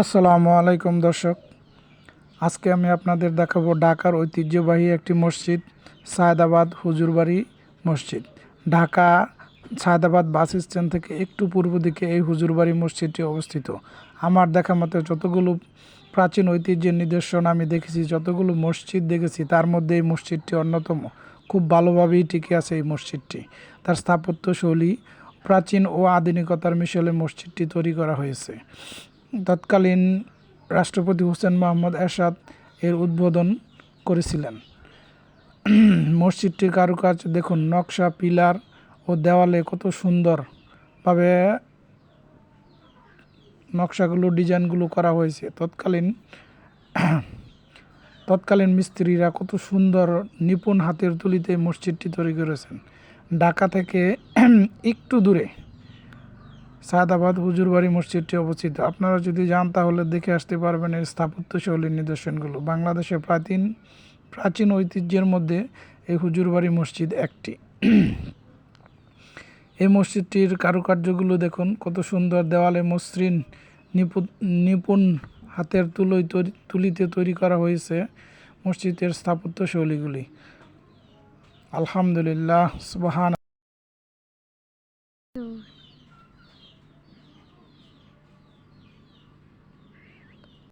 আসসালামু আলাইকুম দর্শক। আজকে আমি আপনাদের দেখাবো ঢাকার ঐতিহ্যবাহী একটি মসজিদ, সায়দাবাদ হুজুরবাড়ি মসজিদ। ঢাকা সায়দাবাদ বাস স্ট্যান্ড থেকে একটু পূর্ব দিকে এই হুজুরবাড়ি মসজিদটি অবস্থিত। আমার দেখা মতে যতগুলো প্রাচীন ঐতিহ্যের নিদর্শন আমি দেখেছি, যতগুলো মসজিদ দেখেছি, তার মধ্যে এই মসজিদটি অন্যতম। খুব ভালোভাবেই টিকে আছে এই মসজিদটি। তার স্থাপত্য শৈলী প্রাচীন ও আধুনিকতার মিশেলে মসজিদটি তৈরি করা হয়েছে। তৎকালীন রাষ্ট্রপতি হোসেন মোহাম্মদ এরশাদ এর উদ্বোধন করেছিলেন। মসজিদটির কারুকাজ দেখুন, নকশা, পিলার ও দেওয়ালে কত সুন্দরভাবে নকশাগুলো, ডিজাইনগুলো করা হয়েছে। তৎকালীন তৎকালীন মিস্ত্রিরা কত সুন্দর নিপুণ হাতের তুলিতে মসজিদটি তৈরি করেছেন। ঢাকা থেকে একটু দূরে সায়দাবাদ হুজুরবাড়ি মসজিদটি অবস্থিত। আপনারা যদি যান তাহলে দেখে আসতে পারবেন এর স্থাপত্য শৈলীর নিদর্শনগুলো। বাংলাদেশের প্রাচীন প্রাচীন ঐতিহ্যের মধ্যে এই হুজুরবাড়ি মসজিদ একটি। এই মসজিদটির কারুকার্যগুলো দেখুন, কত সুন্দর দেওয়ালে মসৃণ নিপুণ নিপুণ হাতের তুলোয় তৈরি, তুলিতে তৈরি করা হয়েছে মসজিদের স্থাপত্যশৈলীগুলি। আলহামদুলিল্লাহ, সুবাহান